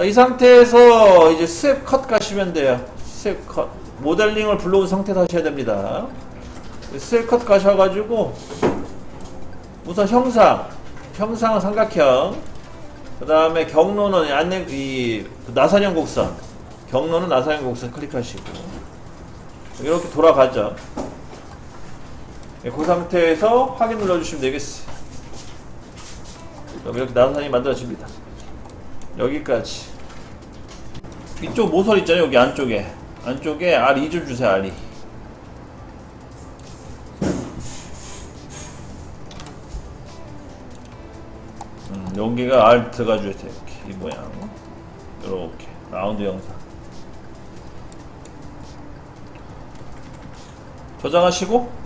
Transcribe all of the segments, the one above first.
자, 이 상태에서 이제 스왑 컷 가시면 돼요. 스왑 컷. 모델링을 불러온 상태에서 하셔야 됩니다. 스왑 컷 가셔가지고 우선 형상, 형상은 삼각형. 그 다음에 경로는 안내 이 나사형 곡선. 경로는 나사형 곡선 클릭하시고 이렇게 돌아가죠. 예, 그 상태에서 확인 눌러주시면 되겠어요. 이렇게 나사선이 만들어집니다. 여기까지. 이쪽 모서리 있잖아요. 여기 안쪽에. 안쪽에 R2 좀 주세요. R2. 음, 여기가 R 들어가줘야 돼. 이렇게 이 모양. 이렇게 라운드 영상. 저장하시고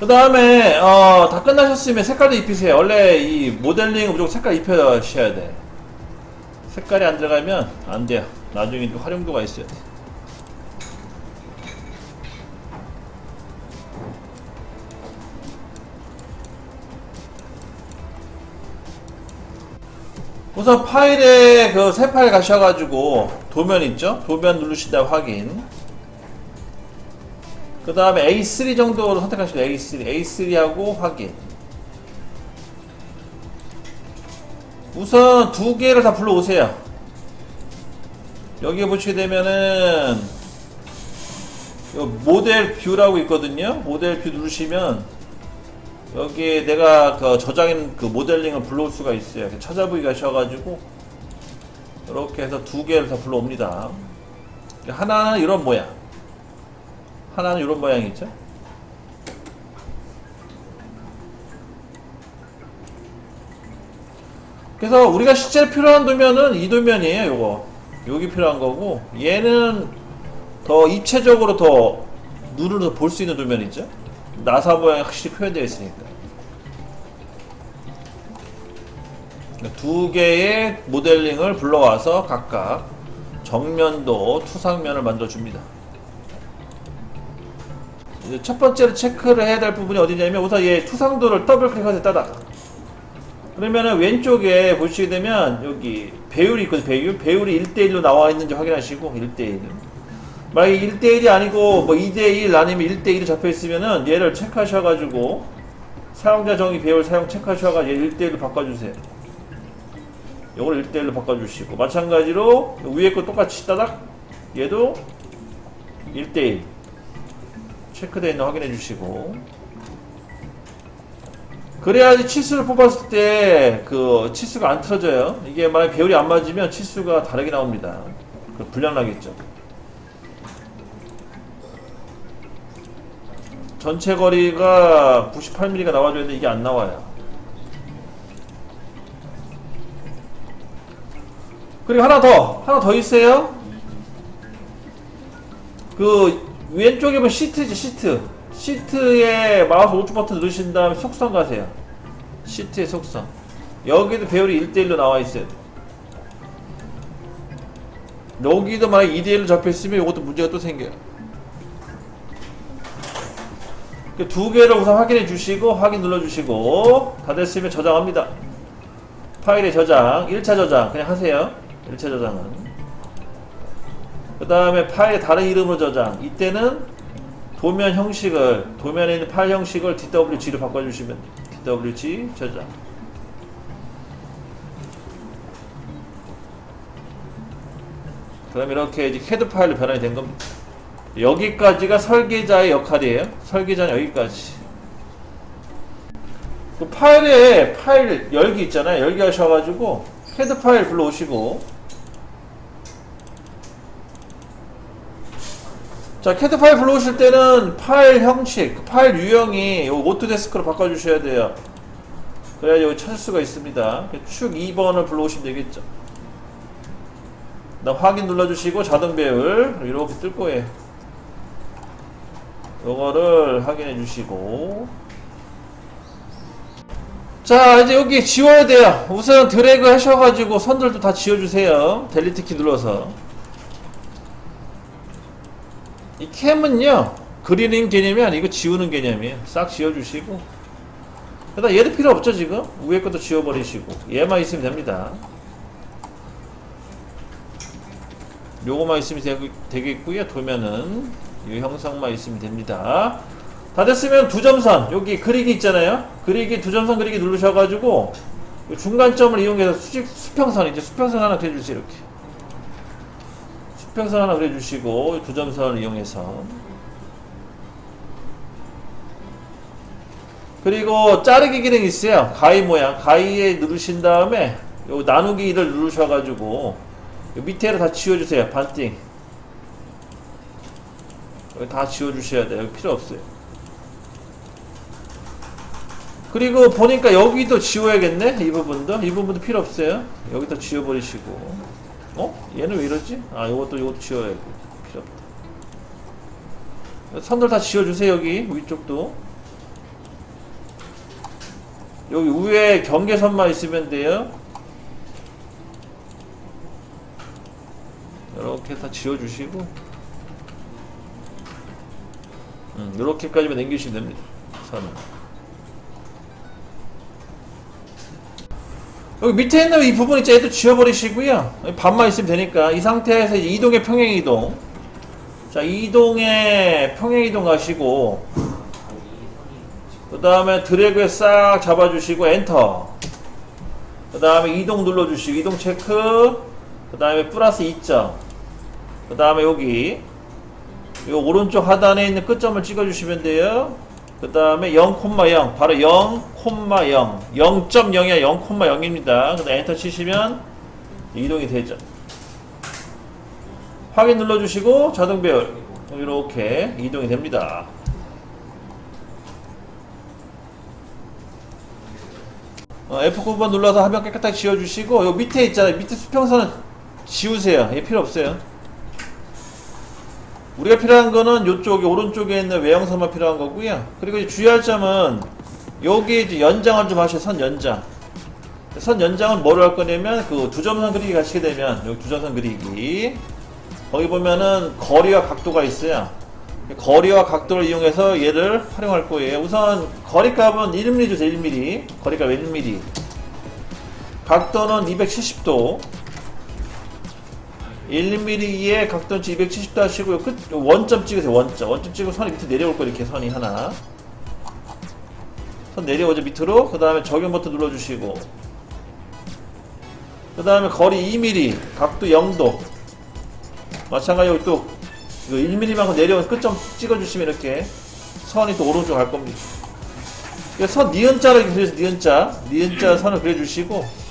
그 다음에 어, 다 끝나셨으면 색깔도 입히세요. 원래 이 모델링은 무조건 색깔 입혀셔야 돼. 색깔이 안 들어가면 안 돼요. 나중에 좀 활용도가 있어야 돼. 우선 파일에 그 새 파일 가셔가지고 도면 있죠? 도면 누르시다 확인. 그 다음에 A3 정도로 선택하시면 A3, A3하고 확인. 우선 두 개를 다 불러오세요. 여기 보시게 되면은 요 모델 뷰라고 있거든요. 모델 뷰 누르시면 여기에 내가 그 저장인 그 모델링을 불러올 수가 있어요. 찾아보기 가셔가지고 이렇게 해서 두 개를 다 불러옵니다. 하나는 이런 모양. 하나는 이런 모양이죠. 그래서 우리가 실제로 필요한 도면은 이 도면이에요, 요거. 여기 필요한 거고, 얘는 더 입체적으로 더 눈으로 볼수 있는 도면이죠. 나사 모양이 확실히 표현되어 있으니까. 두 개의 모델링을 불러와서 각각 정면도 투상면을 만들어 줍니다. 이제 첫 번째로 체크를 해야 될 부분이 어디냐면 우선 얘 투상도를 더블 클릭해서 따다. 그러면은 왼쪽에 보시게 되면 여기 배율이 있거든요. 배율. 배율이 1대1로 나와 있는지 확인하시고 1대1. 만약에 1대1이 아니고 뭐 2대1 아니면 1대1이 잡혀 있으면은 얘를 체크하셔 가지고 사용자 정의 배율 사용 체크하셔 가지고 얘 1대1로 바꿔 주세요. 요걸 1대1로 바꿔 주시고 마찬가지로 위에 거 똑같이 따닥 얘도 1대1 체크되어 있는 거 확인해 주시고 그래야지 치수를 뽑았을 때 그 치수가 안 틀어져요. 이게 만약 배율이 안 맞으면 치수가 다르게 나옵니다. 그 불량 나겠죠. 전체 거리가 98mm가 나와줘야 되는데 이게 안 나와요. 그리고 하나 더 하나 더 있어요. 그 왼쪽에 보면 시트지 시트 시트에 마우스 오른쪽 버튼 누르신 다음에 속성 가세요. 시트의 속성 여기도 배열이 1대1로 나와 있어요. 여기도 만약 2대1로 잡혀있으면 이것도 문제가 또 생겨요. 그두 개를 우선 확인해 주시고 확인 눌러 주시고 다 됐으면 저장합니다. 파일에 저장 1차 저장 그냥 하세요. 1차 저장은. 그 다음에 파일에 다른 이름으로 저장. 이때는 도면 형식을 도면에 있는 파일 형식을 DWG로 바꿔주시면 DWG 저장. 그럼 이렇게 이제 캐드 파일로 변환이 된 겁니다. 여기까지가 설계자의 역할이에요. 설계자는 여기까지. 그 파일에 파일 열기 있잖아요. 열기 하셔가지고 캐드 파일 불러오시고 자, 캐드 파일 불러오실 때는 파일 형식, 그 파일 유형이 요 오토데스크로 바꿔주셔야 돼요. 그래야 여기 찾을 수가 있습니다. 축 2번을 불러오시면 되겠죠. 나 확인 눌러주시고 자동 배열 이렇게 뜰 거예요. 요거를 확인해 주시고 자 이제 여기 지워야 돼요 우선 드래그 하셔가지고 선들도 다 지워주세요 델리트 키 눌러서 이 캠은요 그리는 개념이 아니고 지우는 개념이에요. 싹 지워주시고. 그다음 얘도 필요 없죠 지금? 위에 것도 지워버리시고. 얘만 있으면 됩니다. 요거만 있으면 되, 되겠고요. 도면은 이 형상만 있으면 됩니다. 다 됐으면 두 점선. 여기 그리기 있잖아요. 그리기 두 점선 그리기 누르셔가지고 요 중간점을 이용해서 수직 수평선 이제 수평선 하나 그려주세요 이렇게 수평선 하나 그려주시고 두 점선을 이용해서 그리고 자르기 기능이 있어요. 가위 모양 가위에 누르신 다음에 요 나누기를 누르셔가지고 요 밑에를 다 지워주세요. 반띵 여기 다 지워주셔야 돼요. 필요 없어요. 그리고 보니까 여기도 지워야겠네 이 부분도 이 부분도 필요 없어요 여기다 지워버리시고 어? 얘는 왜 이러지? 아 요것도 요것도 지워야 돼. 필요 없다. 선들 다 지워주세요 여기. 위쪽도. 여기 위에 경계선만 있으면 돼요. 이렇게 다 지워주시고. 음, 이렇게까지만 남기시면 됩니다. 선을 여기 밑에 있는 이 부분 있죠? 얘도 지워버리시고요. 반만 있으면 되니까 이 상태에서 이제 이동의 평행 이동. 자 이동의 평행 이동 가시고 그 다음에 드래그에 싹 잡아주시고 엔터. 그 다음에 이동 눌러주시고 이동 체크. 그 다음에 플러스 2점. 그 다음에 여기 요 오른쪽 하단에 있는 끝점을 찍어주시면 돼요. 그 다음에 0,0 바로 0,0 0.0이야. 0,0입니다. 그 다음에 엔터 치시면 이동이 되죠. 확인 눌러주시고 자동 배열. 이렇게 이동이 됩니다. 어, F9번 눌러서 화면 깨끗하게 지워주시고 요 밑에 있잖아요. 밑에 수평선은 지우세요. 얘 필요 없어요 우리가 필요한 거는 이쪽에 오른쪽에 있는 외형선만 필요한 거고요. 그리고 주의할 점은 여기 이제 연장을 좀 하셔 선 연장. 선 연장은 뭐로 할 거냐면 그 두 점선 그리기 가시게 되면 여기 두 점선 그리기 거기 보면은 거리와 각도가 있어요. 거리와 각도를 이용해서 얘를 활용할 거예요. 우선 거리값은 1mm 주세요. 1mm. 거리값 1mm. 각도는 270도. 1mm의 각도는 270도 하시고요. 끝 원점 찍으세요. 원점. 원점 찍고 선이 밑에 내려올 거예요. 이렇게 선이 하나. 선 내려오죠 밑으로. 그 다음에 적용 버튼 눌러주시고. 그 다음에 거리 2mm, 각도 0도. 마찬가지로 또 이거 1mm만큼 내려온 끝점 찍어주시면 이렇게 선이 또 오른쪽 갈 겁니다. 선 니은자를 그려서 니은자, 니은자 선을 그려주시고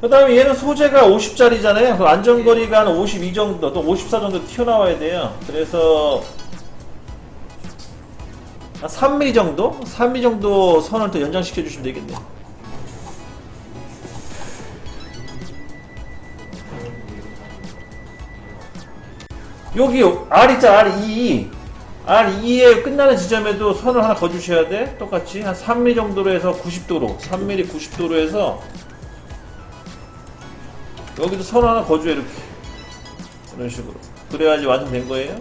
그 다음에 얘는 소재가 50짜리잖아요. 그 안전거리가 한 52 정도, 또 54 정도 튀어나와야 돼요. 그래서 한 3mm 정도? 3mm 정도 선을 더 연장시켜 주시면 되겠네요. 여기 R 있잖아, R2. R2에 끝나는 지점에도 선을 하나 거주셔야 돼. 똑같이. 한 3mm 정도로 해서 90도로. 3mm 90도로 해서 여기도 선 하나 거줘요 이렇게. 이런 식으로. 그래야지 완성된 거예요?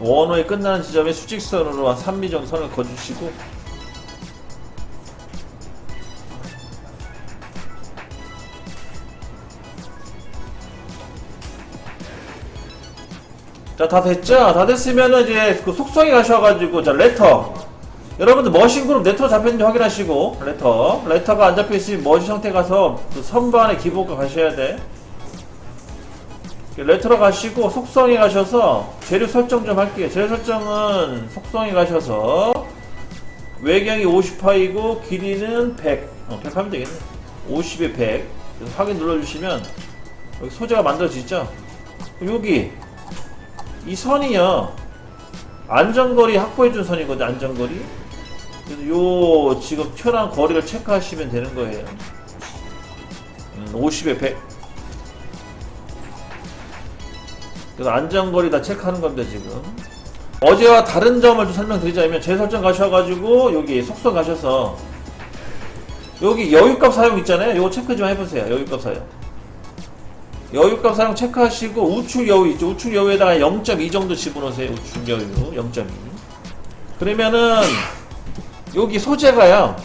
원호에 끝나는 지점에 수직선으로 한 3미 정도 선을 거주시고. 자 다 됐죠? 다 됐으면은 이제 그 속성에 가셔가지고 자 레터 여러분들 머신 그룹 레터 잡혔는지 확인하시고 레터. 레터가 안 잡혀있으면 머신 형태 가서 그 선반의 기본과 가셔야 돼. 레터로 가시고 속성에 가셔서 재료 설정 좀 할게요. 재료 설정은 속성에 가셔서 외경이 50파이고 길이는 100 어, 100 하면 되겠네. 50에 100 그래서 확인 눌러주시면 여기 소재가 만들어지죠? 여기 이 선이요. 안전거리 확보해준 선이거든 안전거리 요 지금 튀어나온 거리를 체크하시면 되는 거예요. 음, 50에 100 그래서 안전거리 다 체크하는 겁니다 지금. 어제와 다른 점을 좀 설명드리자면 재설정 가셔가지고 여기 속성 가셔서 여기 여유값 사용 있잖아요. 요거 체크 좀 해보세요. 여유값 사용. 여유값 사용 체크하시고 우측 여유 있죠? 우측 여유에다가 0.2 정도 집어넣으세요. 우측 여유. 0.2 그러면은 여기 소재가요